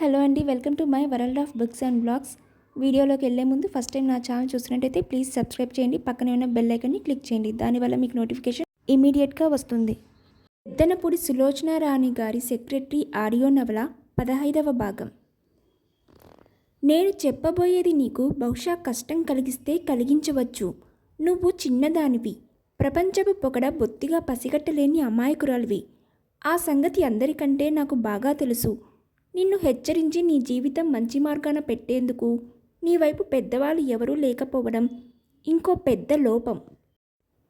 Hello అండి welcome to my world of books and blogs. వీడియోలోకి వెళ్ళే ముందు ఫస్ట్ టైం నా ఛానల్ చూసినట్టయితే ప్లీజ్ సబ్స్క్రైబ్ చేయండి పక్కనే ఉన్న బెల్ ఐకన్ని క్లిక్ చేయండి దానివల్ల మీకు నోటిఫికేషన్ ఇమీడియట్గా వస్తుంది. పెద్దనపూడి సులోచన రాణి గారి సెక్రటరీ ఆడియో నవల పదహైదవ భాగం. నేను చెప్పబోయేది నీకు బహుశా కష్టం కలిగిస్తే కలిగించవచ్చు. నువ్వు చిన్నదానివి. ప్రపంచపు పొగడ బొత్తిగా పసిగట్టలేని అమాయకురాలివి. ఆ సంగతి అందరికంటే నాకు బాగా తెలుసు. నిన్ను హెచ్చరించి నీ జీవితం మంచి మార్గాన పెట్టేందుకు నీ వైపు పెద్దవాళ్ళు ఎవరూ లేకపోవడం ఇంకో పెద్ద లోపం.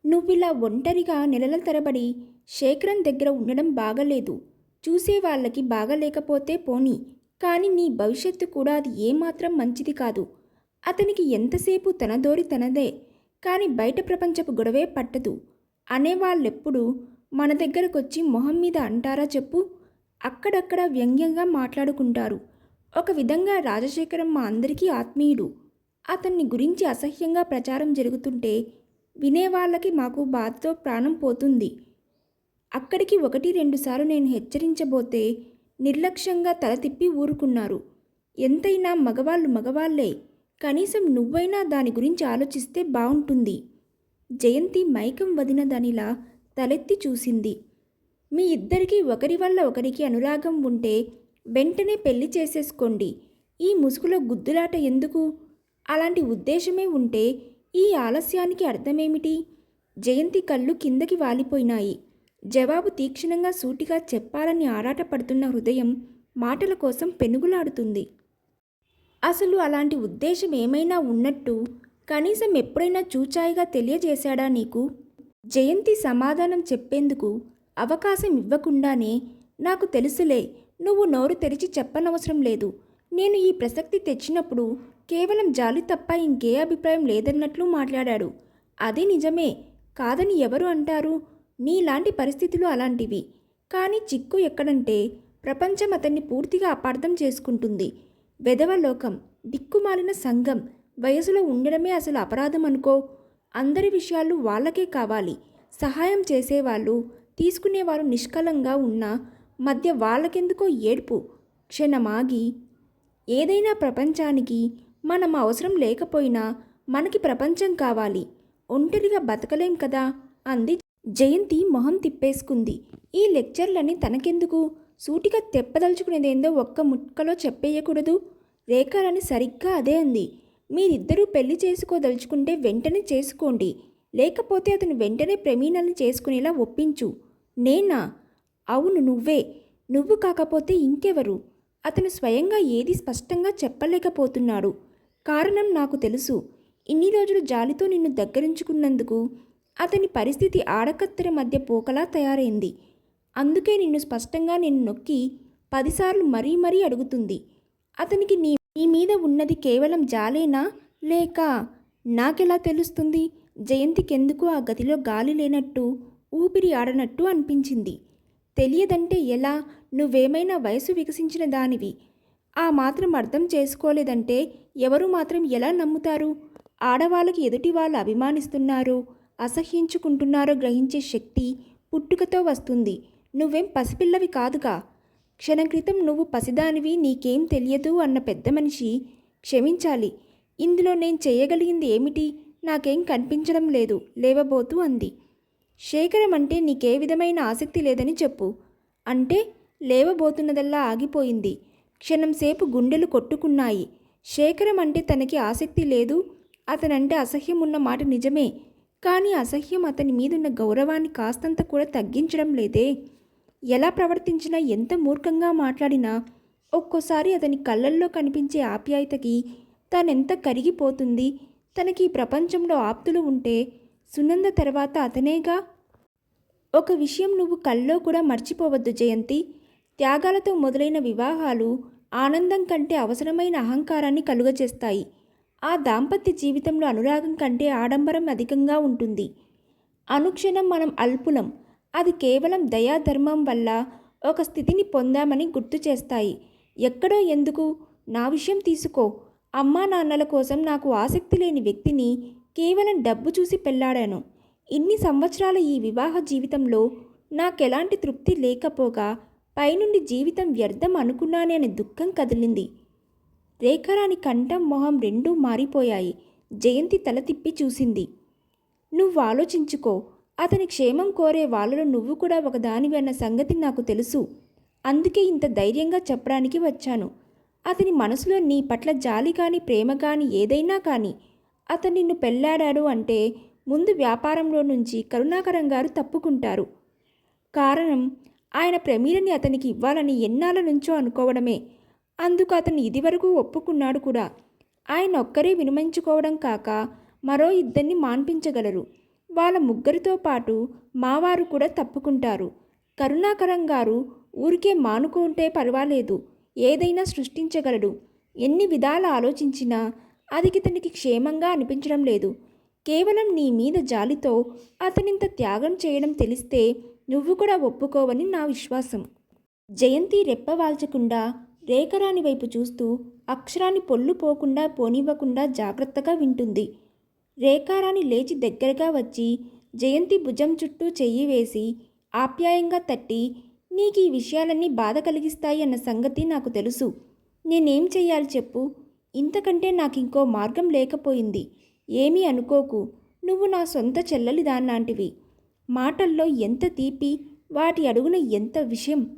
నువ్విలా ఒంటరిగా నెలల తరబడి శేఖరం దగ్గర ఉండడం బాగలేదు. చూసే వాళ్ళకి బాగలేకపోతే పోనీ కానీ నీ భవిష్యత్తు కూడా అది ఏమాత్రం మంచిది కాదు. అతనికి ఎంతసేపు తనదోరి తనదే కానీ బయట ప్రపంచపు గొడవే పట్టదు. అనేవాళ్ళెప్పుడు మన దగ్గరకొచ్చి మొహం మీద అంటారా చెప్పు? అక్కడక్కడ వ్యంగ్యంగా మాట్లాడుకుంటారు. ఒక విధంగా రాజశేఖరం మా అందరికీ ఆత్మీయుడు. అతన్ని గురించి అసహ్యంగా ప్రచారం జరుగుతుంటే వినేవాళ్ళకి మాకు బాధతో ప్రాణం పోతుంది. అక్కడికి ఒకటి రెండుసార్లు నేను హెచ్చరించబోతే నిర్లక్ష్యంగా తల తిప్పి ఊరుకున్నారు. ఎంతైనా మగవాళ్ళు మగవాళ్ళే కనీసం నువ్వైనా దాని గురించి ఆలోచిస్తే బాగుంటుంది జయంతి మైకం వదిన దానిలా తలెత్తి చూసింది. మీ ఇద్దరికీ ఒకరి వల్ల ఒకరికి అనురాగం ఉంటే వెంటనే పెళ్ళి చేసేసుకోండి. ఈ ముసుగులో గుద్దులాట ఎందుకు? అలాంటి ఉద్దేశమే ఉంటే ఈ ఆలస్యానికి అర్థమేమిటి? జయంతి కళ్ళు కిందకి వాలిపోయినాయి. జవాబు తీక్షణంగా సూటిగా చెప్పాలని ఆరాటపడుతున్న హృదయం మాటల కోసం పెనుగులాడుతుంది. అసలు అలాంటి ఉద్దేశం ఏమైనా ఉన్నట్టు కనీసం ఎప్పుడైనా చూచాయిగా తెలియజేశాడా నీకు? జయంతి సమాధానం చెప్పేందుకు అవకాశం ఇవ్వకుండానే నాకు తెలుసులే నువ్వు నోరు తెరిచి చెప్పనవసరం లేదు. నేను ఈ ప్రసక్తి తెచ్చినప్పుడు కేవలం జాలి తప్ప ఇంకే అభిప్రాయం లేదన్నట్లు మాట్లాడాడు. అది నిజమే కాదని ఎవరు అంటారు? నీలాంటి పరిస్థితులు అలాంటివి. కానీ చిక్కు ఎక్కడంటే ప్రపంచం అతన్ని పూర్తిగా అపార్థం చేసుకుంటుంది. వెదవలోకం దిక్కుమాలిన సంఘం వయసులో ఉండడమే అసలు అపరాధం అనుకో అందరి విషయాలు వాళ్ళకే కావాలి. సహాయం చేసేవాళ్ళు తీసుకునేవారు నిష్కలంగా ఉన్న మధ్య వాళ్ళకెందుకో ఏడ్పు. క్షణమాగి ఏదైనా ప్రపంచానికి మనం అవసరం లేకపోయినా మనకి ప్రపంచం కావాలి. ఒంటరిగా బతకలేం కదా? అంది జయంతి మొహం తిప్పేసుకుంది. ఈ లెక్చర్లని తనకెందుకు? సూటిగా తెప్పదలుచుకునేదేందో ఒక్క ముక్కలో చెప్పేయకూడదు. రేఖలని సరిగ్గా అదే అంది. మీరిద్దరూ పెళ్ళి చేసుకోదలుచుకుంటే వెంటనే చేసుకోండి. లేకపోతే అతను వెంటనే ప్రమీణల్ని చేసుకునేలా ఒప్పించు. నేనా? అవును నువ్వే. నువ్వు కాకపోతే ఇంకెవరు? అతను స్వయంగా ఏది స్పష్టంగా చెప్పలేకపోతున్నాడు. కారణం నాకు తెలుసు. ఇన్ని రోజులు జాలితో నిన్ను దగ్గరించుకున్నందుకు అతని పరిస్థితి ఆడకత్తెర మధ్య పోకలా తయారైంది. అందుకే నిన్ను స్పష్టంగా నిన్ను నొక్కి పదిసార్లు మరీ మరీ అడుగుతుంది. అతనికి నీ నీ మీద ఉన్నది కేవలం జాలేనా? లేక నాకెలా తెలుస్తుంది? జయంతికెందుకు ఆ గదిలో గాలి లేనట్టు ఊపిరి ఆడనట్టు అనిపించింది. తెలియదంటే ఎలా? నువ్వేమైనా వయసు వికసించిన దానివి. ఆ మాత్రం అర్థం చేసుకోలేదంటే ఎవరు మాత్రం ఎలా నమ్ముతారు? ఆడవాళ్ళకి ఎదుటి వాళ్ళు అభిమానిస్తున్నారో అసహ్యించుకుంటున్నారో గ్రహించే శక్తి పుట్టుకతో వస్తుంది. నువ్వేం పసిపిల్లవి కాదుగా. క్షణం క్రితం నువ్వు పసిదానివి నీకేం తెలియదు అన్న పెద్ద మనిషి క్షమించాలి. ఇందులో నేను చేయగలిగింది ఏమిటి? నాకేం కనిపించడం లేదు లేవబోతూ అంది. శేఖరం అంటే నీకే విధమైన ఆసక్తి లేదని చెప్పు. అంటే లేవబోతున్నదల్లా ఆగిపోయింది. క్షణంసేపు గుండెలు కొట్టుకున్నాయి. శేఖరం అంటే తనకి ఆసక్తి లేదు అతనంటే అసహ్యం ఉన్న మాట నిజమే. కానీ అసహ్యం అతని మీదున్న గౌరవాన్ని కాస్తంత కూడా తగ్గించడం లేదే. ఎలా ప్రవర్తించినా ఎంత మూర్ఖంగా మాట్లాడినా ఒక్కోసారి అతని కళ్ళల్లో కనిపించే ఆప్యాయతకి తానెంత కరిగిపోతుంది? తనకి ఈ ప్రపంచంలో ఆప్తులు ఉంటే సునంద తర్వాత అతనేగా? ఒక విషయం నువ్వు కల్లో కూడా మర్చిపోవద్దు జయంతి. త్యాగాలతో మొదలైన వివాహాలు ఆనందం కంటే అవసరమైన అహంకారాన్ని కలుగజేస్తాయి. ఆ దాంపత్య జీవితంలో అనురాగం కంటే ఆడంబరం అధికంగా ఉంటుంది. అనుక్షణం మనం అల్పులం. అది కేవలం దయాధర్మం వల్ల ఒక స్థితిని పొందామని గుర్తు చేస్తాయి. ఎక్కడో ఎందుకు? నా విషయం తీసుకో. అమ్మా నాన్నల కోసం నాకు ఆసక్తి లేని వ్యక్తిని కేవలం డబ్బు చూసి పెళ్ళాడాను ఇన్ని సంవత్సరాల ఈ వివాహ జీవితంలో నాకెలాంటి తృప్తి లేకపోగా పైనుండి జీవితం వ్యర్థం అనుకున్నానే అనే దుఃఖం కదిలింది. రేఖరాణి కంఠం మొహం రెండూ మారిపోయాయి. జయంతి తల తిప్పి చూసింది. నువ్వు ఆలోచించుకో. అతని క్షేమం కోరే వాళ్ళలో నువ్వు కూడా ఒకదానివి అన్న సంగతి నాకు తెలుసు. అందుకే ఇంత ధైర్యంగా చెప్పడానికి వచ్చాను. అతని మనసులో నీ పట్ల జాలి కానీ ప్రేమ కానీ ఏదైనా కానీ అతను నిన్ను పెళ్ళాడాడు అంటే ముందు వ్యాపారంలో నుంచి కరుణాకరం గారు తప్పుకుంటారు. కారణం ఆయన ప్రమీలని అతనికి ఇవ్వాలని ఎన్నాళ్ళ నుంచో అనుకోవడమే. అందుకు అతను ఇదివరకు ఒప్పుకున్నాడు కూడా. ఆయన ఒక్కరే వినిమించుకోవడం కాక మరో ఇద్దరిని మాన్పించగలరు. వాళ్ళ ముగ్గురితో పాటు మావారు కూడా తప్పుకుంటారు. కరుణాకరం గారు ఊరికే మానుకుంటే పర్వాలేదు. ఏదైనా సృష్టించగలడు. ఎన్ని విధాల ఆలోచించినా అది ఇతనికి క్షేమంగా అనిపించడం లేదు. కేవలం నీ మీద జాలితో అతనింత త్యాగం చేయడం తెలిస్తే నువ్వు కూడా ఒప్పుకోవని నా విశ్వాసం. జయంతి రెప్పవాల్చకుండా రేఖరాని వైపు చూస్తూ అక్షరాన్ని పొల్లు పోకుండా పోనివ్వకుండా జాగ్రత్తగా వింటుంది. రేఖారాణి లేచి దగ్గరగా వచ్చి జయంతి భుజం చుట్టూ చెయ్యి వేసి ఆప్యాయంగా తట్టి నీకు ఈ విషయాలన్నీ బాధ కలిగిస్తాయి అన్న సంగతి నాకు తెలుసు. నేనేం చెయ్యాలి చెప్పు. ఇంతకంటే నాకు ఇంకో మార్గం లేకపోయింది. ఏమీ అనుకోకు. నువ్వు నా సొంత చెల్లెలి దాన్లాంటివి మాటల్లో ఎంత తీపి వాటి అడుగున ఎంత విషయం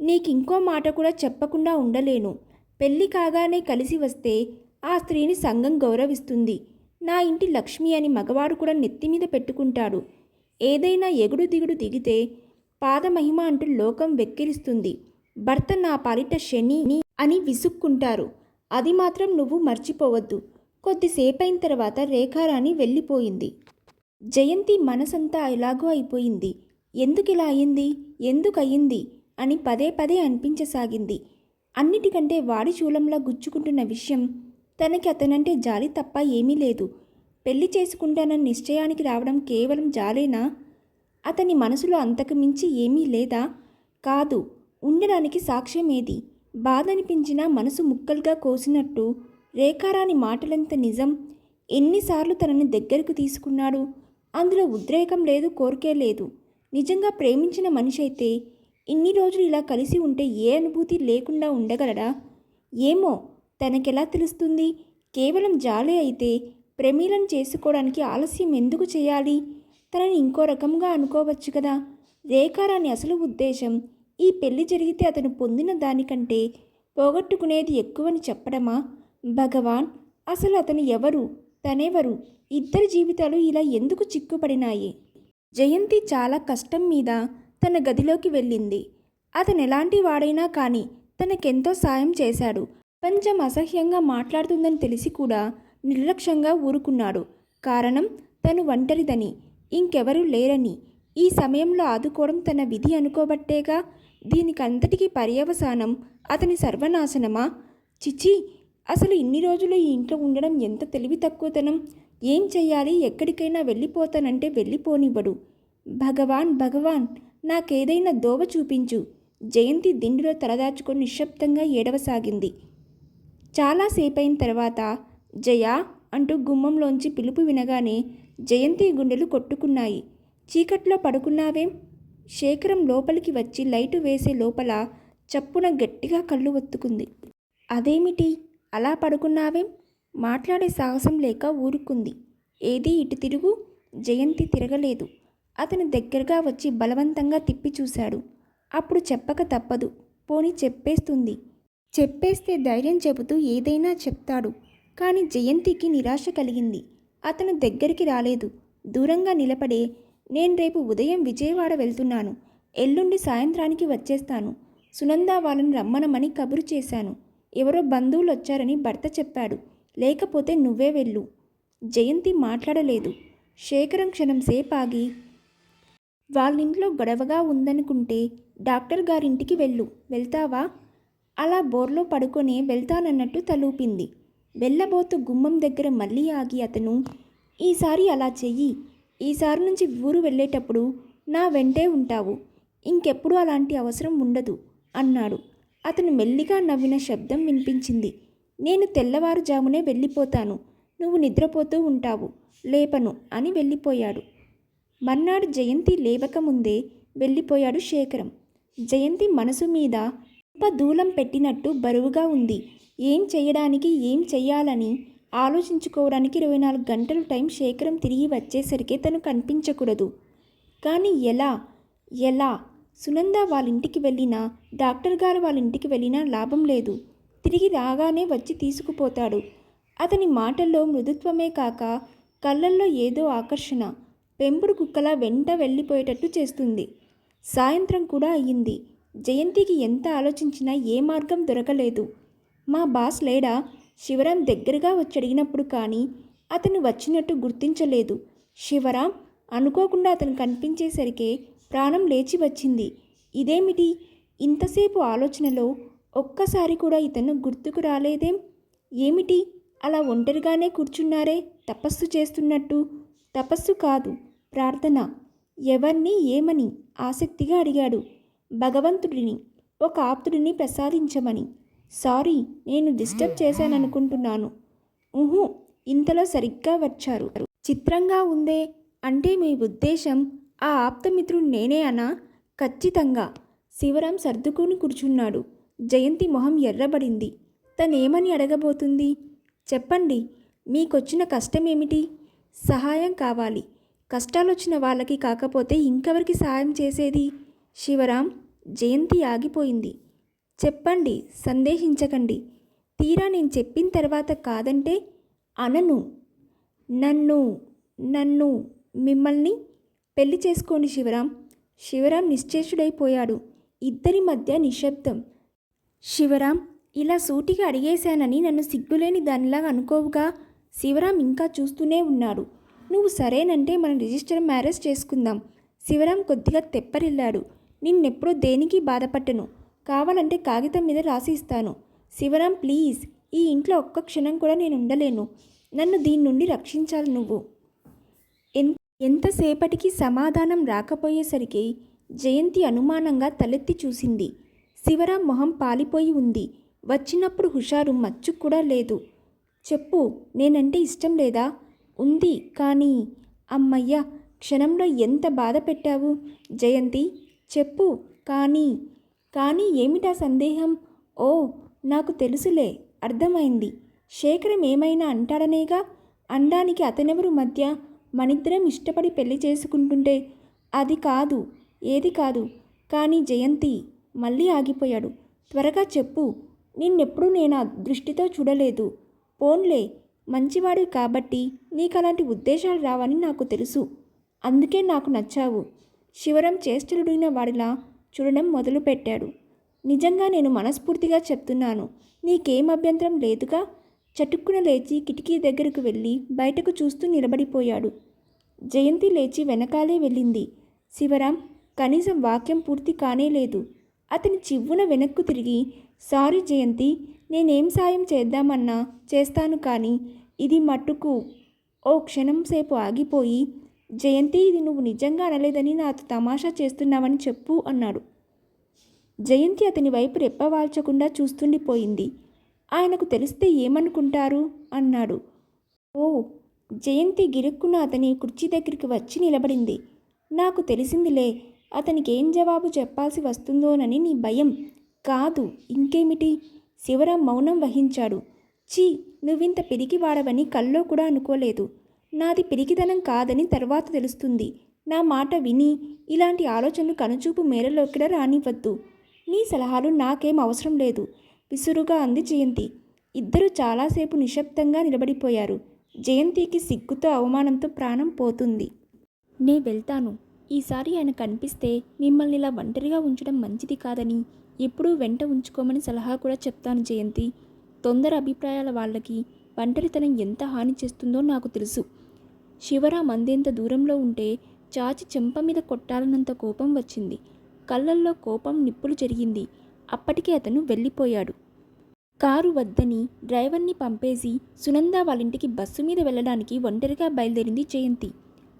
నీకింకో మాట కూడా చెప్పకుండా ఉండలేను. పెళ్ళి కాగానే కలిసి వస్తే ఆ స్త్రీని సంఘం గౌరవిస్తుంది. నా ఇంటి లక్ష్మి అని మగవాడు కూడా నెత్తి మీద పెట్టుకుంటాడు. ఏదైనా ఎగుడు దిగుడు దిగితే పాదమహిమ అంటూ లోకం వెక్కిరిస్తుంది. భర్త నా పాలిట శని అని విసుక్కుంటారు. అది మాత్రం నువ్వు మర్చిపోవద్దు. కొద్దిసేపైన తర్వాత రేఖారాణి వెళ్ళిపోయింది. జయంతి మనసంతా ఎలాగో అయిపోయింది. ఎందుకిలా అయింది? ఎందుకయ్యింది? అని పదే పదే అనిపించసాగింది. అన్నిటికంటే వాడి చూలంలా గుచ్చుకుంటున్న విషయం తనకి అతనంటే జాలి తప్ప ఏమీ లేదు. పెళ్ళి చేసుకుంటానన్న నిశ్చయానికి రావడం కేవలం జాలేనా? అతని మనసులో అంతకు మించి ఏమీ లేదా? కాదు. ఉండడానికి సాక్ష్యం ఏది? బాధనిపించినా మనసు ముక్కలుగా కోసినట్టు రేఖారాని మాటలంత నిజం? ఎన్నిసార్లు తనని దగ్గరకు తీసుకున్నాడు? అందులో ఉద్రేకం లేదు కోరికే లేదు. నిజంగా ప్రేమించిన మనిషి అయితే ఇన్ని రోజులు ఇలా కలిసి ఉంటే ఏ అనుభూతి లేకుండా ఉండగలడా? ఏమో. తనకెలా తెలుస్తుంది? కేవలం జాలే అయితే ప్రమీలను చేసుకోవడానికి ఆలస్యం ఎందుకు చేయాలి? తనని ఇంకో రకంగా అనుకోవచ్చు కదా? రేఖారాణి అసలు ఉద్దేశం? ఈ పెళ్ళి జరిగితే అతను పొందిన దానికంటే పోగొట్టుకునేది ఎక్కువని చెప్పడమా? భగవాన్ అసలు అతను ఎవరు? తనెవరు? ఇద్దరి జీవితాలు ఇలా ఎందుకు చిక్కుపడినాయి? జయంతి చాలా కష్టం మీద తన గదిలోకి వెళ్ళింది. అతను ఎలాంటి వాడైనా కానీ తనకెంతో సాయం చేశాడు. కొంచెం అసహ్యంగా మాట్లాడుతుందని తెలిసి కూడా నిర్లక్ష్యంగా ఊరుకున్నాడు. కారణం తను ఒంటరిదని. ఇంకెవరూ లేరని. ఈ సమయంలో ఆదుకోవడం తన విధి అనుకోబట్టేగా దీనికంతటికీ పర్యవసానం అతని సర్వనాశనమా? చిచి అసలు ఇన్ని రోజులు ఈ ఇంట్లో ఉండడం ఎంత తెలివి తక్కువతనం? ఏం చెయ్యాలి? ఎక్కడికైనా వెళ్ళిపోతానంటే వెళ్ళిపోనివ్వడు. భగవాన్ భగవాన్ నాకేదైనా దోవ చూపించు. జయంతి దిండులో తలదాచుకొని నిశ్శబ్దంగా ఏడవసాగింది. చాలాసేపైన తర్వాత జయ అంటూ గుమ్మంలోంచి పిలుపు వినగానే జయంతి గుండెలు కొట్టుకున్నాయి. చీకట్లో పడుకున్నావేం? శేఖరం లోపలికి వచ్చి లైటు వేసే లోపల చప్పున గట్టిగా కళ్ళు ఒత్తుకుంది. అదేమిటి? అలా పడుకున్నావేం? మాట్లాడే సాహసం లేక ఊరుకుంది. ఏది ఇటు తిరుగు? జయంతి తిరగలేదు. అతను దగ్గరగా వచ్చి బలవంతంగా తిప్పి చూశాడు. అప్పుడు చెప్పక తప్పదు. పోని చెప్పేస్తుంది. చెప్పేస్తే ధైర్యం చెబుతూ ఏదైనా చెప్తాడు. కానీ జయంతికి నిరాశ కలిగింది. అతను దగ్గరికి రాలేదు. దూరంగా నిలబడే నేను రేపు ఉదయం విజయవాడ వెళ్తున్నాను. ఎల్లుండి సాయంత్రానికి వచ్చేస్తాను. సునంద వాళ్ళని రమ్మనమని కబురు చేశాను. ఎవరో బంధువులు వచ్చారని భర్త చెప్పాడు. లేకపోతే నువ్వే వెళ్ళు. జయంతి మాట్లాడలేదు. శేఖరం క్షణం సేపాగి వాళ్ళింట్లో గొడవగా ఉందనుకుంటే డాక్టర్ గారింటికి వెళ్ళు. వెళ్తావా? అలా బోర్లో పడుకొని వెళ్తానన్నట్టు తలూపింది. వెళ్ళబోతూ గుమ్మం దగ్గర మళ్ళీ ఆగి అతను ఈసారి అలా చెయ్యి. ఈసారి నుంచి ఊరు వెళ్ళేటప్పుడు నా వెంటే ఉంటావు. ఇంకెప్పుడు అలాంటి అవసరం ఉండదు అన్నాడు. అతను మెల్లిగా నవ్విన శబ్దం వినిపించింది. నేను తెల్లవారుజామునే వెళ్ళిపోతాను. నువ్వు నిద్రపోతూ ఉంటావు. లేపను అని వెళ్ళిపోయాడు. మర్నాడు జయంతి లేవకముందే వెళ్ళిపోయాడు శేఖరం. జయంతి మనసు మీద దూలం పెట్టినట్టు బరువుగా ఉంది. ఏం చేయడానికి ఏం చెయ్యాలని ఆలోచించుకోవడానికి ఇరవై నాలుగు గంటలు టైం శేఖరం తిరిగి వచ్చేసరికి తను కనిపించకూడదు. కానీ ఎలా ఎలా? సునంద వాళ్ళ ఇంటికి వెళ్ళినా డాక్టర్ గారు వాళ్ళ ఇంటికి వెళ్ళినా లాభం లేదు. తిరిగి రాగానే వచ్చి తీసుకుపోతాడు. అతని మాటల్లో మృదుత్వమే కాక కళ్ళల్లో ఏదో ఆకర్షణ పెంపుడు కుక్కలా వెంట వెళ్ళిపోయేటట్టు చేస్తుంది. సాయంత్రం కూడా అయ్యింది. జయంతికి ఎంత ఆలోచించినా ఏ మార్గం దొరకలేదు. మా బాస్ లేడా? శివరాం దగ్గరగా వచ్చి అడిగినప్పుడు కానీ అతను వచ్చినట్టు గుర్తించలేదు. శివరాం అనుకోకుండా అతను కనిపించేసరికి ప్రాణం లేచి వచ్చింది. ఇదేమిటి? ఇంతసేపు ఆలోచనలో ఒక్కసారి కూడా ఇతను గుర్తుకు రాలేదేం? ఏమిటి? అలా ఒంటరిగానే కూర్చున్నారే తపస్సు చేస్తున్నట్టు? తపస్సు కాదు ప్రార్థన. ఎవరిని ఏమని ఆసక్తిగా అడిగాడు. భగవంతుడిని ఒక ఆప్తుడిని ప్రసాదించమని. సారీ నేను డిస్టర్బ్ చేశాననుకుంటున్నాను. ఊహు ఇంతలో సరిగ్గా వచ్చారు. చిత్రంగా ఉందే అంటే మీ ఉద్దేశం ఆ ఆప్తమిత్రుడు నేనే అనా? ఖచ్చితంగా. శివరాం సర్దుకుని కూర్చున్నాడు. జయంతి మొహం ఎర్రబడింది. తనేమని అడగబోతుంది? చెప్పండి మీకొచ్చిన కష్టమేమిటి? సహాయం కావాలి. కష్టాలొచ్చిన వాళ్ళకి కాకపోతే ఇంకెవరికి సహాయం చేసేది? శివరాం జయంతి ఆగిపోయింది. చెప్పండి సందేహించకండి. తీరా నేను చెప్పిన తర్వాత కాదంటే అనను. నన్ను నన్ను మిమ్మల్ని పెళ్ళి చేసుకోండి శివరాం. శివరాం నిశ్చేషుడైపోయాడు ఇద్దరి మధ్య నిశ్శబ్దం. శివరాం ఇలా సూటిగా అడిగేశానని నన్ను సిగ్గులేని దానిలాగా అనుకోవుగా? శివరాం ఇంకా చూస్తూనే ఉన్నాడు. నువ్వు సరేనంటే మనం రిజిస్టర్ మ్యారేజ్ చేసుకుందాం. శివరాం కొద్దిగా తెప్పరిల్లాడు. నిన్నెప్పుడూ దేనికి బాధపట్టను కావాలంటే కాగితం మీద రాసి ఇస్తాను. శివరాం ప్లీజ్ ఈ ఇంట్లో ఒక్క క్షణం కూడా నేను ఉండలేను. నన్ను దీని నుండి రక్షించాలి నువ్వు. ఎంతసేపటికి సమాధానం రాకపోయేసరికి జయంతి అనుమానంగా తలెత్తి చూసింది. శివరాం మొహం పాలిపోయి ఉంది. వచ్చినప్పుడు హుషారు మచ్చు కూడా లేదు. చెప్పు నేనంటే ఇష్టం లేదా? ఉంది కానీ అమ్మయ్య క్షణంలో ఎంత బాధ పెట్టావు జయంతి చెప్పు కానీ కానీ ఏమిటా సందేహం? ఓ నాకు తెలుసులే అర్థమైంది. శేఖరం ఏమైనా అంటాడనేగా? అండానికి అతనెవరు మధ్య మనిద్దరం ఇష్టపడి పెళ్ళి చేసుకుంటుంటే అది కాదు ఏది కాదు. కానీ జయంతి మళ్ళీ ఆగిపోయాడు. త్వరగా చెప్పు నిన్నెప్పుడు నేను ఆ దృష్టితో చూడలేదు. పోన్లే మంచివాడు కాబట్టి నీకు అలాంటి ఉద్దేశాలు రావని నాకు తెలుసు. అందుకే నాకు నచ్చావు. శివరం చేష్టలుడిన వాడిలా చూడడం మొదలుపెట్టాడు. నిజంగా నేను మనస్ఫూర్తిగా చెప్తున్నాను. నీకేం అభ్యంతరం లేదుగా? చటుక్కున లేచి కిటికీ దగ్గరకు వెళ్ళి బయటకు చూస్తూ నిలబడిపోయాడు. జయంతి లేచి వెనకాలే వెళ్ళింది. శివరాం కనీసం వాక్యం పూర్తి కానే లేదు. అతని చివ్వున వెనక్కు తిరిగి సారీ జయంతి నేనేం సాయం చేద్దామన్నా చేస్తాను కానీ ఇది మట్టుకు ఓ క్షణం సేపు ఆగిపోయి జయంతి ఇది నువ్వు నిజంగా అనలేదని నాతో తమాషా చేస్తున్నావని చెప్పు అన్నాడు. జయంతి అతని వైపు రెప్పవాల్చకుండా చూస్తుండిపోయింది. ఆయనకు తెలిస్తే ఏమనుకుంటారు? అన్నాడు. ఓ జయంతి గిరుక్కున అతని కుర్చీ దగ్గరికి వచ్చి నిలబడింది. నాకు తెలిసిందిలే అతనికి ఏం జవాబు చెప్పాల్సి వస్తుందోనని నీ భయం. కాదు ఇంకేమిటి? శివరాం మౌనం వహించాడు. చీ నువ్వింత పిరికివాడవని కల్లో కూడా అనుకోలేదు. నాది పిరికితనం కాదని తర్వాత తెలుస్తుంది. నా మాట విని ఇలాంటి ఆలోచనలు కనుచూపు మేరలోకిడ రానివ్వద్దు. నీ సలహాలు నాకేం అవసరం లేదు. విసురుగా అంది జయంతి. ఇద్దరు చాలాసేపు నిశ్శబ్దంగా నిలబడిపోయారు. జయంతికి సిగ్గుతో అవమానంతో ప్రాణం పోతుంది. నే వెళ్తాను. ఈసారి ఆయన కనిపిస్తే మిమ్మల్ని ఇలా ఒంటరిగా ఉంచడం మంచిది కాదని ఎప్పుడూ వెంట ఉంచుకోమని సలహా కూడా చెప్తాను జయంతి. తొందర అభిప్రాయాల వాళ్ళకి ఒంటరితనం ఎంత హాని చేస్తుందో నాకు తెలుసు. శివరాం అందేంత దూరంలో ఉంటే చాచి చెంప మీద కొట్టాలన్నంత కోపం వచ్చింది. కళ్ళల్లో కోపం నిప్పులు జరిగింది. అప్పటికే అతను వెళ్ళిపోయాడు. కారు వద్దని డ్రైవర్ని పంపేసి సునంద వాళ్ళింటికి బస్సు మీద వెళ్ళడానికి ఒంటరిగా బయలుదేరింది జయంతి.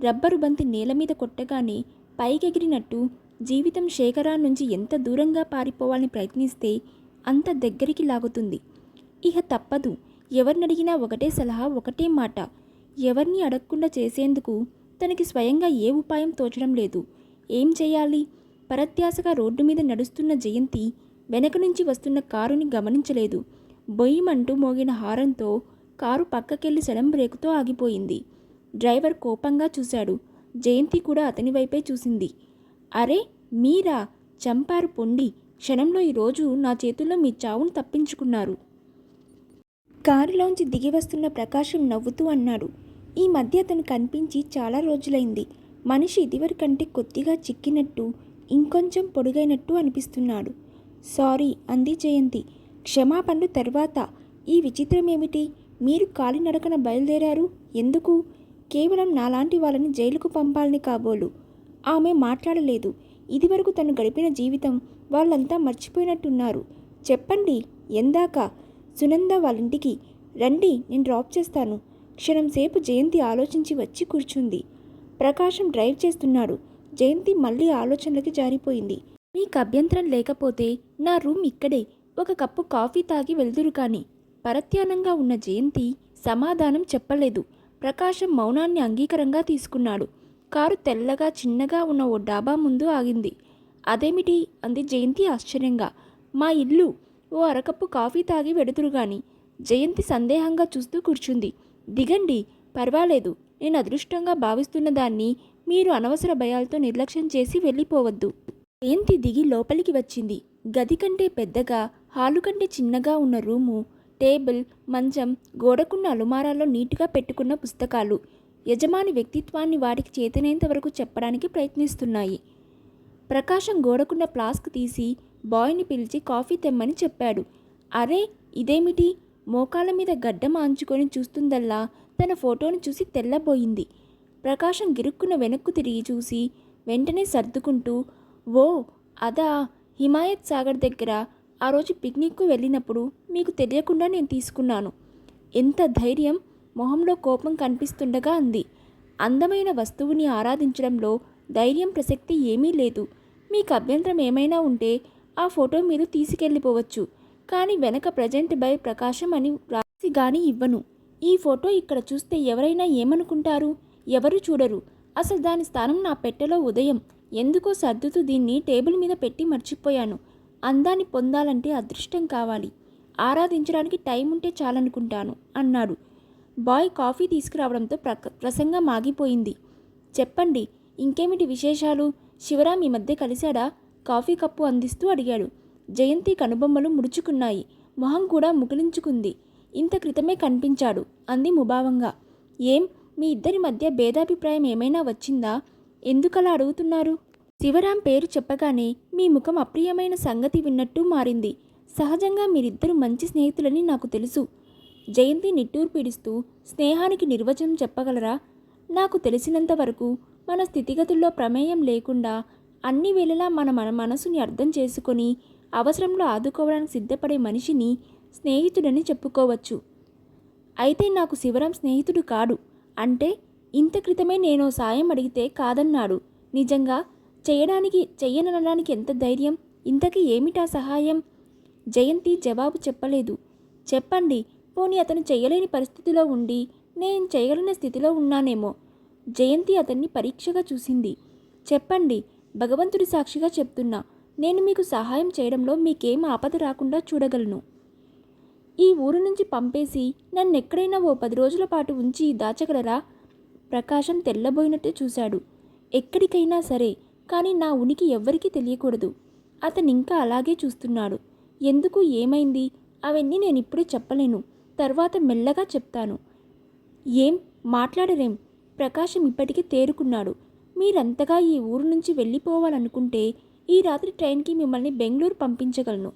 రబ్బరు బంతి నేల మీద కొట్టగానే పైకెగిరినట్టు జీవితం శేఖరా నుంచి ఎంత దూరంగా పారిపోవాలని ప్రయత్నిస్తే అంత దగ్గరికి లాగుతుంది. ఇహ తప్పదు. ఎవరినడిగినా ఒకటే సలహా ఒకటే మాట. ఎవరిని అడగకుండా చేసేందుకు తనకి స్వయంగా ఏ ఉపాయం తోచడం లేదు. ఏం చేయాలి? పరత్యాసగా రోడ్డు మీద నడుస్తున్న జయంతి వెనక నుంచి వస్తున్న కారుని గమనించలేదు. బొయ్యమంటూ మోగిన హారంతో కారు పక్కకెళ్ళి సడన్ బ్రేకుతో ఆగిపోయింది. డ్రైవర్ కోపంగా చూశాడు. జయంతి కూడా అతని వైపే చూసింది. అరే మీరా? చంపారు పొండి. క్షణంలో ఈరోజు నా చేతుల్లో మీ చావును తప్పించుకున్నారు. కారులోంచి దిగి వస్తున్న ప్రకాశం నవ్వుతూ అన్నాడు. ఈ మధ్య అతను కనిపించి చాలా రోజులైంది. మనిషి ఇదివరకంటే కొద్దిగా చిక్కినట్టు ఇంకొంచెం పొడుగైనట్టు అనిపిస్తున్నాడు. సారీ అంది జయంతి. క్షమాపణలు తర్వాత. ఈ విచిత్రం ఏమిటి? మీరు కాలినడకన బయలుదేరారు? ఎందుకు? కేవలం నాలాంటి వాళ్ళని జైలుకు పంపాలని కాబోలు. ఆమె మాట్లాడలేదు. ఇదివరకు తను గడిపిన జీవితం వాళ్ళంతా మర్చిపోయినట్టున్నారు. చెప్పండి ఎందాక? సునంద వాళ్ళింటికి రండి నేను డ్రాప్ చేస్తాను. క్షణం సేపు జయంతి ఆలోచించి వచ్చి కూర్చుంది. ప్రకాశం డ్రైవ్ చేస్తున్నాడు. జయంతి మళ్ళీ ఆలోచనలకి జారిపోయింది. మీకు అభ్యంతరం లేకపోతే నా రూమ్ ఇక్కడే. ఒక కప్పు కాఫీ తాగి వెళ్దురు కాని. పరత్యానంగా ఉన్న జయంతి సమాధానం చెప్పలేదు. ప్రకాశం మౌనాన్ని అంగీకారంగా తీసుకున్నాడు. కారు తెల్లగా చిన్నగా ఉన్న ఓ డాబా ముందు ఆగింది. అదేమిటి? అంది జయంతి ఆశ్చర్యంగా. మా ఇల్లు ఓ అరకప్పు కాఫీ తాగి వెడుతురుగాని జయంతి సందేహంగా చూస్తూ కూర్చుంది. దిగండి పర్వాలేదు నేను అదృష్టంగా భావిస్తున్న దాన్ని మీరు అనవసర భయాలతో నిర్లక్ష్యం చేసి వెళ్ళిపోవద్దు. జయంతి దిగి లోపలికి వచ్చింది. గది కంటే పెద్దగా హాలు కంటే చిన్నగా ఉన్న రూము టేబుల్ మంచం గోడకున్న అలుమారాల్లో నీటుగా పెట్టుకున్న పుస్తకాలు యజమాని వ్యక్తిత్వాన్ని వారికి చేతనేంత వరకు చెప్పడానికి ప్రయత్నిస్తున్నాయి. ప్రకాశం గోడకున్న ప్లాస్క్ తీసి బాయ్ని పిలిచి కాఫీ తెమ్మని చెప్పాడు. అరే ఇదేమిటి? మోకాల మీద గడ్డ మాంచుకొని చూస్తుందల్లా. తన ఫోటోని చూసి తెల్లబోయింది. ప్రకాశం గిరుక్కున వెనక్కు తిరిగి చూసి వెంటనే సర్దుకుంటూ ఓ అదా హిమాయత్ సాగర్ దగ్గర ఆ రోజు పిక్నిక్కు వెళ్ళినప్పుడు మీకు తెలియకుండా నేను తీసుకున్నాను. ఎంత ధైర్యం మొహంలో కోపం కనిపిస్తుండగా అంది. అందమైన వస్తువుని ఆరాధించడంలో ధైర్యం ప్రసక్తి ఏమీ లేదు. మీకు అభ్యంతరం ఏమైనా ఉంటే ఆ ఫోటో మీరు తీసుకెళ్ళిపోవచ్చు. కానీ వెనక ప్రజెంట్ బై ప్రకాశం అని రాసి గాని ఇవ్వను. ఈ ఫోటో ఇక్కడ చూస్తే ఎవరైనా ఏమనుకుంటారు? ఎవరు చూడరు. అసలు దాని స్థానం నా పెట్టెలో ఉదయం. ఎందుకో సర్దుతూ దీన్ని టేబుల్ మీద పెట్టి మర్చిపోయాను. అందాన్ని పొందాలంటే అదృష్టం కావాలి. ఆరాధించడానికి టైం ఉంటే చాలనుకుంటాను అన్నాడు. బాయ్ కాఫీ తీసుకురావడంతో ప్రక ప్రసంగం ఆగిపోయింది. చెప్పండి ఇంకేమిటి విశేషాలు? శివరాం ఈ మధ్య కలిశాడా? కాఫీ కప్పు అందిస్తూ అడిగాడు. జయంతి కనుబొమ్మలు ముడుచుకున్నాయి. మొహం కూడా ముగిలించుకుంది. ఇంత క్రితమే కనిపించాడు అంది ముభావంగా. ఏం? మీ ఇద్దరి మధ్య భేదాభిప్రాయం ఏమైనా వచ్చిందా? ఎందుకలా అడుగుతున్నారు? శివరాం పేరు చెప్పగానే మీ ముఖం అప్రియమైన సంగతి విన్నట్టు మారింది. సహజంగా మీరిద్దరు మంచి స్నేహితులని నాకు తెలుసు. జయంతి నిట్టూరు పీడిస్తూ స్నేహానికి నిర్వచనం చెప్పగలరా? నాకు తెలిసినంత వరకు మన స్థితిగతుల్లో ప్రమేయం లేకుండా అన్ని వేళలా మన మన మనసుని అర్థం చేసుకొని అవసరంలో ఆదుకోవడానికి సిద్ధపడే మనిషిని స్నేహితుడని చెప్పుకోవచ్చు. అయితే నాకు శివరాం స్నేహితుడు కాడు. అంటే ఇంత క్రితమే నేను సాయం అడిగితే కాదన్నాడు. నిజంగా చేయడానికి చెయ్యనడానికి ఎంత ధైర్యం? ఇంతకీ ఏమిటా సహాయం? జయంతి జవాబు చెప్పలేదు. చెప్పండి పోనీ అతను చేయలేని పరిస్థితిలో ఉండి నేను చేయగలిగిన స్థితిలో ఉన్నానేమో. జయంతి అతన్ని పరీక్షగా చూసింది. చెప్పండి భగవంతుడి సాక్షిగా చెప్తున్నా నేను మీకు సహాయం చేయడంలో మీకేం ఆపద రాకుండా చూడగలను. ఈ ఊరు నుంచి పంపేసి నన్ను ఎక్కడైనా ఓ పది రోజుల పాటు ఉంచి దాచగలరా? ప్రకాశం తెల్లబోయినట్టు చూశాడు. ఎక్కడికైనా సరే కానీ నా ఉనికి ఎవ్వరికీ తెలియకూడదు. అతనింకా ఇంకా అలాగే చూస్తున్నాడు. ఎందుకు ఏమైంది? అవన్నీ నేను ఇప్పుడే చెప్పలేను. తర్వాత మెల్లగా చెప్తాను. ఏం? మాట్లాడరేం? ప్రకాశం ఇప్పటికీ తేరుకున్నాడు. మీరంతగా ఈ ఊరు నుంచి వెళ్ళిపోవాలనుకుంటే ఈ రాత్రి ట్రైన్కి మిమ్మల్ని బెంగళూరు పంపించగలను.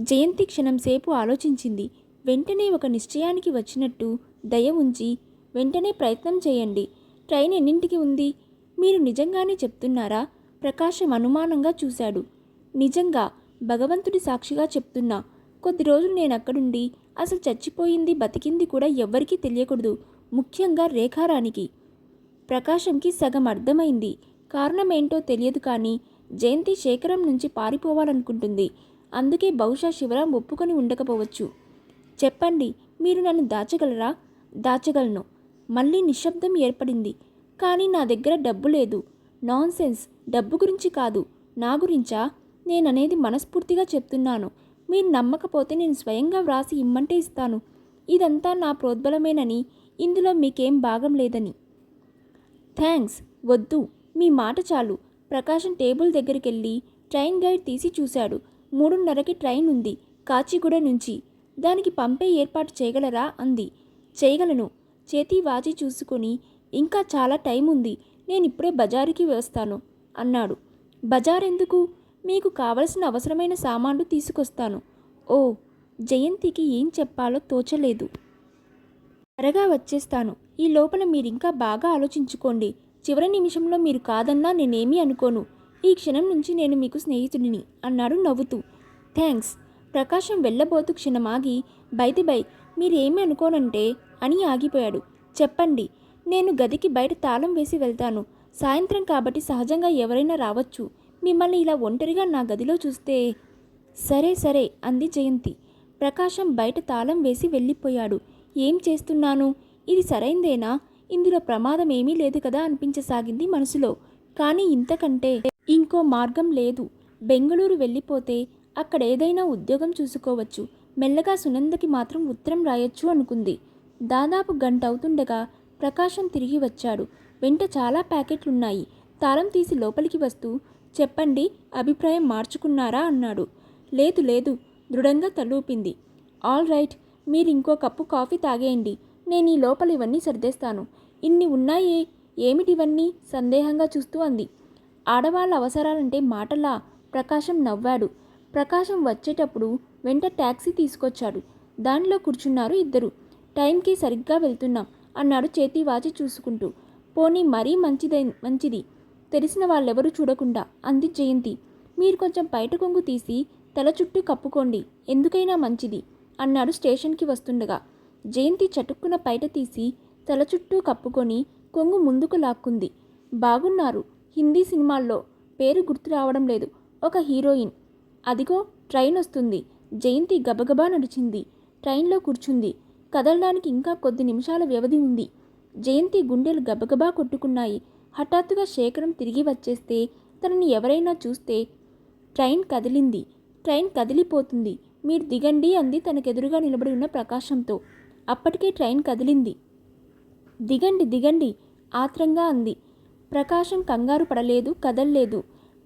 జయంతి క్షణం సేపు ఆలోచించింది. వెంటనే ఒక నిశ్చయానికి వచ్చినట్టు దయ ఉంచి వెంటనే ప్రయత్నం చేయండి. ట్రైన్ ఎన్నింటికి ఉంది? మీరు నిజంగానే చెప్తున్నారా? ప్రకాశం అనుమానంగా చూశాడు. నిజంగా భగవంతుడి సాక్షిగా చెప్తున్నా. కొద్ది రోజులు నేను అక్కడుండి అసలు చచ్చిపోయింది బతికింది కూడా ఎవ్వరికీ తెలియకూడదు. ముఖ్యంగా రేఖారానికి ప్రకాశంకి సగం అర్థమైంది. కారణమేంటో తెలియదు కానీ జయంతి శేఖరం నుంచి పారిపోవాలనుకుంటుంది. అందుకే బహుశా శివరాం ఒప్పుకొని ఉండకపోవచ్చు. చెప్పండి మీరు నన్ను దాచగలరా? దాచగలను. మళ్ళీ నిశ్శబ్దం ఏర్పడింది. కానీ నా దగ్గర డబ్బు లేదు. నాన్సెన్స్. డబ్బు గురించి కాదు. నా గురించా? నేననేది మనస్ఫూర్తిగా చెప్తున్నాను. మీరు నమ్మకపోతే నేను స్వయంగా వ్రాసి ఇమ్మంటే ఇస్తాను. ఇదంతా నా ప్రోద్బలమేనని ఇందులో మీకేం భాగం లేదని. థ్యాంక్స్ వద్దు. మీ మాట చాలు. ప్రకాశం టేబుల్ దగ్గరికి వెళ్ళి ట్రైన్ గైడ్ తీసి చూశాడు. మూడున్నరకి ట్రైన్ ఉంది. కాచిగూడ నుంచి. దానికి పంపే ఏర్పాటు చేయగలరా? అంది. చేయగలను. చేతి వాచి చూసుకొని ఇంకా చాలా టైం ఉంది. నేను ఇప్పుడే బజారుకి వేస్తాను అన్నాడు. బజార్ ఎందుకు మీకు కావలసిన అవసరమైన సామాన్లు తీసుకొస్తాను. ఓ జయంతికి ఏం చెప్పాలో తోచలేదు. త్వరగా వచ్చేస్తాను. ఈ లోపల మీరింకా బాగా ఆలోచించుకోండి. చివరి నిమిషంలో మీరు కాదన్నా నేనేమీ అనుకోను. ఈ క్షణం నుంచి నేను మీకు స్నేహితుడిని అన్నాడు నవ్వుతూ. థ్యాంక్స్. ప్రకాశం వెళ్ళబోతు క్షణమాగి బైది బై మీరేమి అనుకోనంటే అని ఆగిపోయాడు. చెప్పండి నేను గదికి బయట తాళం వేసి వెళ్తాను. సాయంత్రం కాబట్టి సహజంగా ఎవరైనా రావచ్చు. మిమ్మల్ని ఇలా ఒంటరిగా నా గదిలో చూస్తే సరే సరే అంది జయంతి. ప్రకాశం బయట తాళం వేసి వెళ్ళిపోయాడు. ఏం చేస్తున్నాను? ఇది సరైందేనా? ఇందులో ప్రమాదం ఏమీ లేదు కదా అనిపించసాగింది మనసులో. కానీ ఇంతకంటే ఇంకో మార్గం లేదు. బెంగళూరు వెళ్ళిపోతే అక్కడ ఏదైనా ఉద్యోగం చూసుకోవచ్చు. మెల్లగా సునందకి మాత్రం ఉత్తరం రాయొచ్చు అనుకుంది. దాదాపు గంట అవుతుండగా ప్రకాశం తిరిగి వచ్చాడు. వెంట చాలా ప్యాకెట్లున్నాయి. తాళం తీసి లోపలికి వస్తూ చెప్పండి అభిప్రాయం మార్చుకున్నారా? అన్నాడు. లేదు లేదు దృఢంగా తలూపింది. ఆల్ రైట్ మీరు ఇంకో కప్పు కాఫీ తాగేయండి. నేను ఈ లోపల ఇవన్నీ సర్దేస్తాను. ఇన్ని ఉన్నాయే? ఏమిటివన్నీ సందేహంగా చూస్తూ అంది. ఆడవాళ్ళ అవసరాలంటే మాటలా? ప్రకాశం నవ్వాడు. ప్రకాశం వచ్చేటప్పుడు వెంట ట్యాక్సీ తీసుకొచ్చాడు. దానిలో కూర్చున్నారు ఇద్దరు. టైంకి సరిగ్గా వెళ్తున్నాం అన్నాడు చేతి వాచి చూసుకుంటూ. పోనీ మరీ మంచిదై మంచిది. తెలిసిన వాళ్ళెవరూ చూడకుండా అంది జయంతి. మీరు కొంచెం బయట కొంగు తీసి తల చుట్టూ కప్పుకోండి. ఎందుకైనా మంచిది. అన్నాడు స్టేషన్కి వస్తుండగా. జయంతి చటుక్కున బయట తీసి తల చుట్టూ కప్పుకొని కొంగు ముందుకు లాక్కుంది. బాగున్నారు హిందీ సినిమాల్లో పేరు గుర్తు రావడం లేదు ఒక హీరోయిన్. అదిగో ట్రైన్ వస్తుంది. జయంతి గబగబా నడిచింది. ట్రైన్లో కూర్చుంది. కదలడానికి ఇంకా కొద్ది నిమిషాల వ్యవధి ఉంది. జయంతి గుండెలు గబగబా కొట్టుకున్నాయి. హఠాత్తుగా శేఖరం తిరిగి వచ్చేస్తే తనని ఎవరైనా చూస్తే ట్రైన్ కదిలింది. ట్రైన్ కదిలిపోతుంది. మీరు దిగండి అంది తనకెదురుగా నిలబడి ఉన్న ప్రకాశంతో. అప్పటికే ట్రైన్ కదిలింది. దిగండి దిగండి ఆత్రంగా అంది. ప్రకాశం కంగారు పడలేదు కదల్లేదు.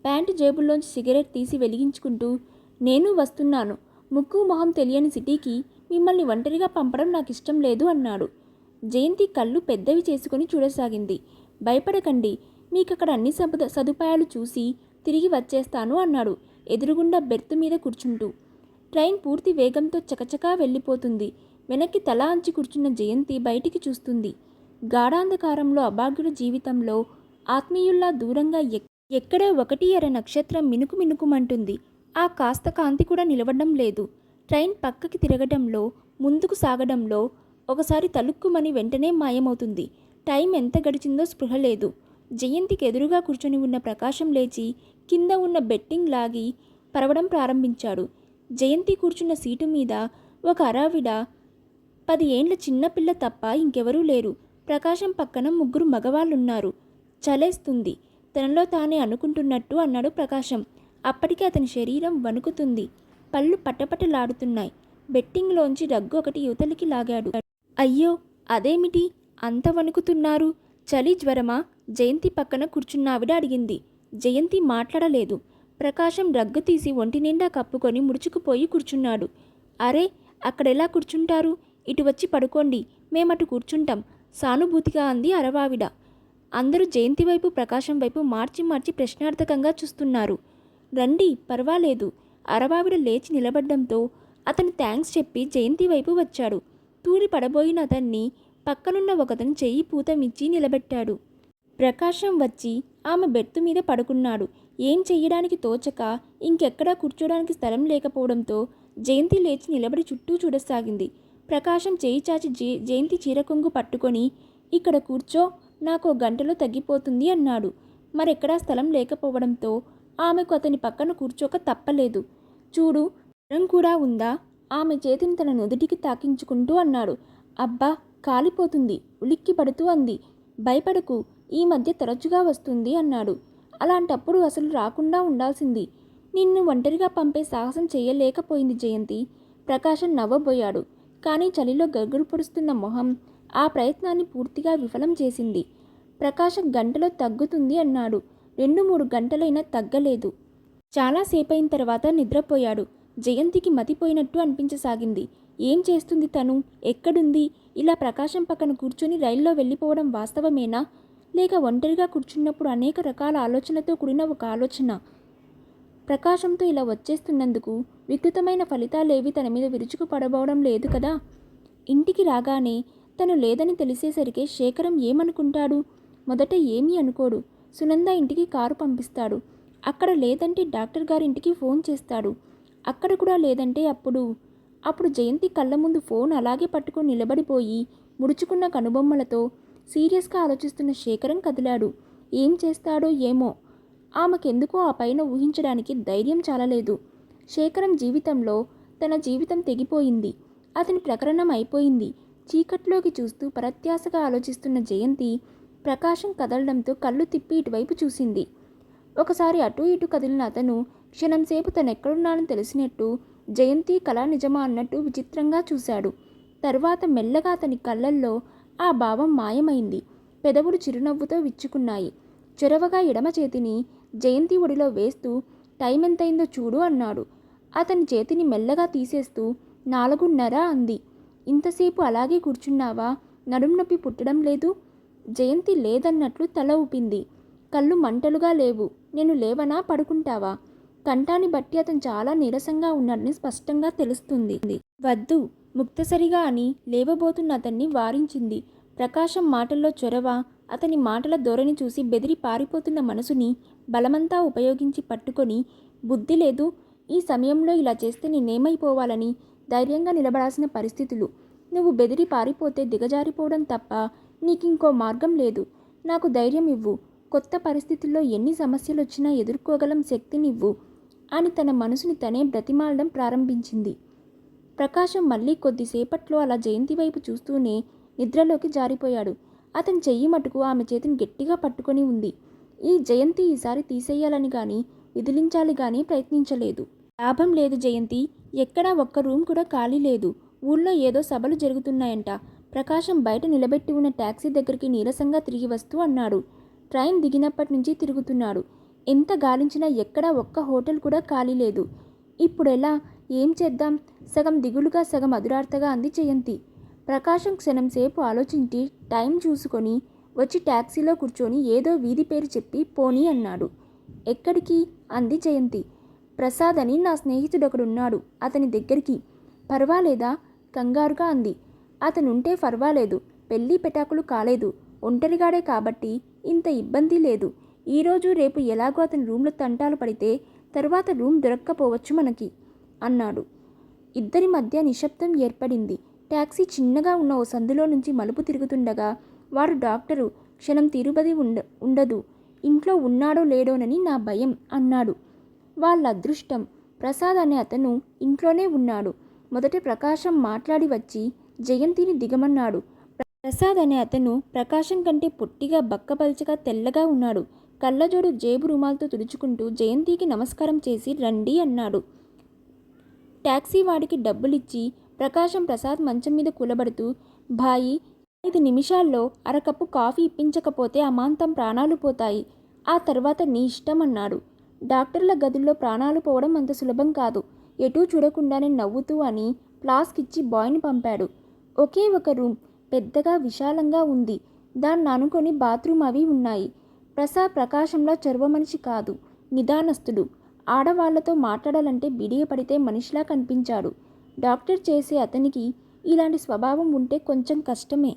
ప్యాంటు జేబుల్లోంచి సిగరెట్ తీసి వెలిగించుకుంటూ నేను వస్తున్నాను. ముక్కు మొహం తెలియని సిటీకి మిమ్మల్ని ఒంటరిగా పంపడం నాకు ఇష్టం లేదు అన్నాడు. జయంతి కళ్ళు పెద్దవి చేసుకుని చూడసాగింది. భయపడకండి మీకక్కడ అన్ని సబు సదుపాయాలు చూసి తిరిగి వచ్చేస్తాను అన్నాడు ఎదురుగుండా బెర్త్ మీద కూర్చుంటూ. ట్రైన్ పూర్తి వేగంతో చకచకా వెళ్ళిపోతుంది. వెనక్కి తల అంచి కూర్చున్న జయంతి బయటికి చూస్తుంది. గాఢాంధకారంలో అభాగ్యుడి జీవితంలో ఆత్మీయుల్లా దూరంగా ఎక్ ఎక్కడో ఒకటి ఎర నక్షత్రం మినుకు మినుకుమంటుంది. ఆ కాస్త కాంతి కూడా నిలవడం లేదు. ట్రైన్ పక్కకి తిరగడంలో ముందుకు సాగడంలో ఒకసారి తలుక్కుమని వెంటనే మాయమవుతుంది. టైం ఎంత గడిచిందో స్పృహ లేదు. జయంతికి ఎదురుగా కూర్చొని ఉన్న ప్రకాశం లేచి కింద ఉన్న బెట్టింగ్ లాగి పరవడం ప్రారంభించాడు. జయంతి కూర్చున్న సీటు మీద ఒక అరావిడ పది ఏండ్ల చిన్నపిల్ల తప్ప ఇంకెవరూ లేరు. ప్రకాశం పక్కన ముగ్గురు మగవాళ్ళున్నారు. చలేస్తుంది. తనలో తానే అనుకుంటున్నట్టు అన్నాడు ప్రకాశం. అప్పటికే అతని శరీరం వణుకుతుంది. పళ్ళు పట్టపట్టలాడుతున్నాయి బెట్టింగ్లోంచి రగ్గు ఒకటి యువతలికి లాగాడు. అయ్యో! అదేమిటి? అంత వణుకుతున్నారు? చలి జ్వరమా? జయంతి పక్కన కూర్చున్నావిడ అడిగింది. జయంతి మాట్లాడలేదు. ప్రకాశం రగ్గు తీసి ఒంటి నిండా కప్పుకొని ముడుచుకుపోయి కూర్చున్నాడు. అరే అక్కడెలా కూర్చుంటారు? ఇటు వచ్చి పడుకోండి. మేమటు కూర్చుంటాం సానుభూతిగా అంది అరవావిడ. అందరూ జయంతి వైపు ప్రకాశం వైపు మార్చి మార్చి ప్రశ్నార్థకంగా చూస్తున్నారు. రండి పర్వాలేదు అరవావిడ లేచి నిలబడ్డంతో అతను థ్యాంక్స్ చెప్పి జయంతి వైపు వచ్చాడు. తూరి పడబోయిన అతన్ని పక్కనున్న ఒకతను చెయ్యి పూతమిచ్చి నిలబెట్టాడు. ప్రకాశం వచ్చి ఆమె బెర్తు మీద పడుకున్నాడు. ఏం చెయ్యడానికి తోచక ఇంకెక్కడా కూర్చోడానికి స్థలం లేకపోవడంతో జయంతి లేచి నిలబడి చుట్టూ చూడసాగింది. ప్రకాశం చేయి చాచి జే జయంతి చీరకొంగు పట్టుకొని ఇక్కడ కూర్చో నాకు గంటలో తగ్గిపోతుంది అన్నాడు. మరెక్కడా స్థలం లేకపోవడంతో ఆమెకు అతని పక్కన కూర్చోక తప్పలేదు. చూడు జ్వరం కూడా ఉందా? ఆమె చేతిని తన నుదుటికి తాకించుకుంటూ అన్నాడు. అబ్బా కాలిపోతుంది ఉలిక్కి పడుతూ అంది. భయపడకు ఈ మధ్య తరచుగా వస్తుంది అన్నాడు. అలాంటప్పుడు అసలు రాకుండా ఉండాల్సింది. నిన్ను ఒంటరిగా పంపే సాహసం చేయలేకపోయింది జయంతి. ప్రకాశం నవ్వబోయాడు. కానీ చలిలో గగ్గురు పొడుస్తున్న మొహం ఆ ప్రయత్నాన్ని పూర్తిగా విఫలం చేసింది. ప్రకాశం గంటలో తగ్గుతుంది అన్నాడు. రెండు మూడు గంటలైనా తగ్గలేదు. చాలాసేపైన తర్వాత నిద్రపోయాడు. జయంతికి మతిపోయినట్టు అనిపించసాగింది. ఏం చేస్తుంది తను? ఎక్కడుంది? ఇలా ప్రకాశం పక్కన కూర్చొని రైల్లో వెళ్ళిపోవడం వాస్తవమేనా? లేక ఒంటరిగా కూర్చున్నప్పుడు అనేక రకాల ఆలోచనతో కూడిన ఒక ఆలోచన. ప్రకాశంతో ఇలా వచ్చేస్తున్నందుకు వికృతమైన ఫలితాలేవి తన మీద విరుచుకు పడబోవడం లేదు కదా? ఇంటికి రాగానే తను లేదని తెలిసేసరికి శేఖరం ఏమనుకుంటాడు? మొదట ఏమీ అనుకోడు. సునంద ఇంటికి కారు పంపిస్తాడు. అక్కడ లేదంటే డాక్టర్ గారింటికి ఫోన్ చేస్తాడు. అక్కడ కూడా లేదంటే అప్పుడు? అప్పుడు జయంతి కళ్ళ ముందు ఫోన్ అలాగే పట్టుకొని నిలబడిపోయి ముడుచుకున్న కనుబొమ్మలతో సీరియస్గా ఆలోచిస్తున్న శేఖరం కదిలాడు. ఏం చేస్తాడో ఏమో. ఆమెకెందుకో ఆ పైన ఊహించడానికి ధైర్యం చాలలేదు. శేఖరం జీవితంలో తన జీవితం తెగిపోయింది. అతని ప్రకరణం అయిపోయింది. చీకట్లోకి చూస్తూ పరత్యాసగా ఆలోచిస్తున్న జయంతి ప్రకాశం కదలడంతో కళ్ళు తిప్పి ఇటువైపు చూసింది. ఒకసారి అటు ఇటు కదిలిన అతను క్షణంసేపు తనెక్కడున్నానని తెలిసినట్టు జయంతి కళా నిజమా అన్నట్టు విచిత్రంగా చూశాడు. తర్వాత మెల్లగా అతని కళ్ళల్లో ఆ భావం మాయమైంది. పెదవులు చిరునవ్వుతో విచ్చుకున్నాయి. చొరవగా ఎడమ చేతిని జయంతి ఒడిలో వేస్తూ టైం ఎంతైందో చూడు అన్నాడు. అతని చేతిని మెల్లగా తీసేస్తూ నాలుగున్నర అంది. ఇంతసేపు అలాగే కూర్చున్నావా? నడుం నొప్పి పుట్టడం లేదు? జయంతి లేదన్నట్లు తల ఊపింది. కళ్ళు మంటలుగా లేవు. నేను లేవనా? పడుకుంటావా? కంఠాన్ని బట్టి అతను చాలా నీరసంగా ఉన్నాడని స్పష్టంగా తెలుస్తుంది. వద్దు. ముక్తసరిగా అని లేవబోతున్న అతన్ని వారించింది. ప్రకాశం మాటల్లో చొరవ అతని మాటల ధోరణి చూసి బెదిరి పారిపోతున్న మనసుని బలమంతా ఉపయోగించి పట్టుకొని బుద్ధి లేదు ఈ సమయంలో ఇలా చేస్తే నేనేమైపోవాలని ధైర్యంగా నిలబడాల్సిన పరిస్థితులు. నువ్వు బెదిరి పారిపోతే దిగజారిపోవడం తప్ప నీకింకో మార్గం లేదు. నాకు ధైర్యం ఇవ్వు. కొత్త పరిస్థితుల్లో ఎన్ని సమస్యలు వచ్చినా ఎదుర్కోగలం శక్తినివ్వు అని తన మనసుని తనే బ్రతిమాలడం ప్రారంభించింది. ప్రకాశం మళ్ళీ కొద్దిసేపట్లో అలా జయంతి వైపు చూస్తూనే నిద్రలోకి జారిపోయాడు. అతని చెయ్యి మటుకు ఆమె చేతిని గట్టిగా పట్టుకొని ఉంది. ఈ జయంతి ఈసారి తీసేయాలని కానీ విదిలించాలి కానీ ప్రయత్నించలేదు. లాభం లేదు జయంతి. ఎక్కడా ఒక్క రూమ్ కూడా ఖాళీ లేదు. ఊళ్ళో ఏదో సభలు జరుగుతున్నాయంట. ప్రకాశం బయట నిలబెట్టి ఉన్న ట్యాక్సీ దగ్గరికి నీరసంగా తిరిగి వస్తూ అన్నాడు. ట్రైన్ దిగినప్పటి నుంచి తిరుగుతున్నాడు. ఎంత గాలించినా ఎక్కడా ఒక్క హోటల్ కూడా ఖాళీ లేదు. ఇప్పుడెలా? ఏం చేద్దాం? సగం దిగులుగా సగం అదురార్తగా అంది జయంతి. ప్రకాశం క్షణం సేపు ఆలోచించి టైం చూసుకొని వచ్చి ట్యాక్సీలో కూర్చొని ఏదో వీధి పేరు చెప్పి పోనీ అన్నాడు. ఎక్కడికి? అంది జయంతి. ప్రసాద్ అని నా స్నేహితుడొకడున్నాడు అతని దగ్గరికి. పర్వాలేదా? కంగారుగా అంది. అతనుంటే పర్వాలేదు పెళ్ళి పెటాకులు కాలేదు ఒంటరిగాడే కాబట్టి ఇంత ఇబ్బంది లేదు. ఈరోజు రేపు ఎలాగో అతని రూమ్లో తంటాలు పడితే తర్వాత రూమ్ దొరక్కపోవచ్చు మనకి. అన్నాడు. ఇద్దరి మధ్య నిశ్శబ్దం ఏర్పడింది. ట్యాక్సీ చిన్నగా ఉన్న ఓ సందులో నుంచి మలుపు తిరుగుతుండగా వారు డాక్టరు క్షణం తిరుపతి ఉండ ఉండదు ఇంట్లో ఉన్నాడో లేడోనని నా భయం అన్నాడు. వాళ్ళ అదృష్టం ప్రసాద్ అనే అతను ఇంట్లోనే ఉన్నాడు. మొదట ప్రకాశం మాట్లాడి వచ్చి జయంతిని దిగమన్నాడు. ప్రసాద్ అనే అతను ప్రకాశం కంటే పొట్టిగా బక్కపల్చగా తెల్లగా ఉన్నాడు. కళ్ళజోడు జేబు రుమాలతో తుడుచుకుంటూ జయంతికి నమస్కారం చేసి రండి అన్నాడు. ట్యాక్సీ వాడికి డబ్బులిచ్చి ప్రకాశం ప్రసాద్ మంచం మీద కూలబడుతూ భాయి ఐదు నిమిషాల్లో అరకప్పు కాఫీ ఇప్పించకపోతే అమాంతం ప్రాణాలు పోతాయి. ఆ తర్వాత నీ ఇష్టం అన్నాడు. డాక్టర్ల గదుల్లో ప్రాణాలు పోవడం అంత సులభం కాదు. ఎటూ చూడకుండానే నవ్వుతూ అని ఫ్లాస్క్ ఇచ్చి బాయ్ని పంపాడు. ఒకే ఒక రూమ్. పెద్దగా విశాలంగా ఉంది. దాన్ని అనుకొని బాత్రూమ్ అవి ఉన్నాయి. ప్రసాద్ ప్రకాశంలో చర్వ మనిషి కాదు. నిదానస్తుడు. ఆడవాళ్ళతో మాట్లాడాలంటే బిడియపడితే మనిషిలా కనిపించాడు. డాక్టర్ చేసే అతనికి ఇలాంటి స్వభావం ఉంటే కొంచెం కష్టమే.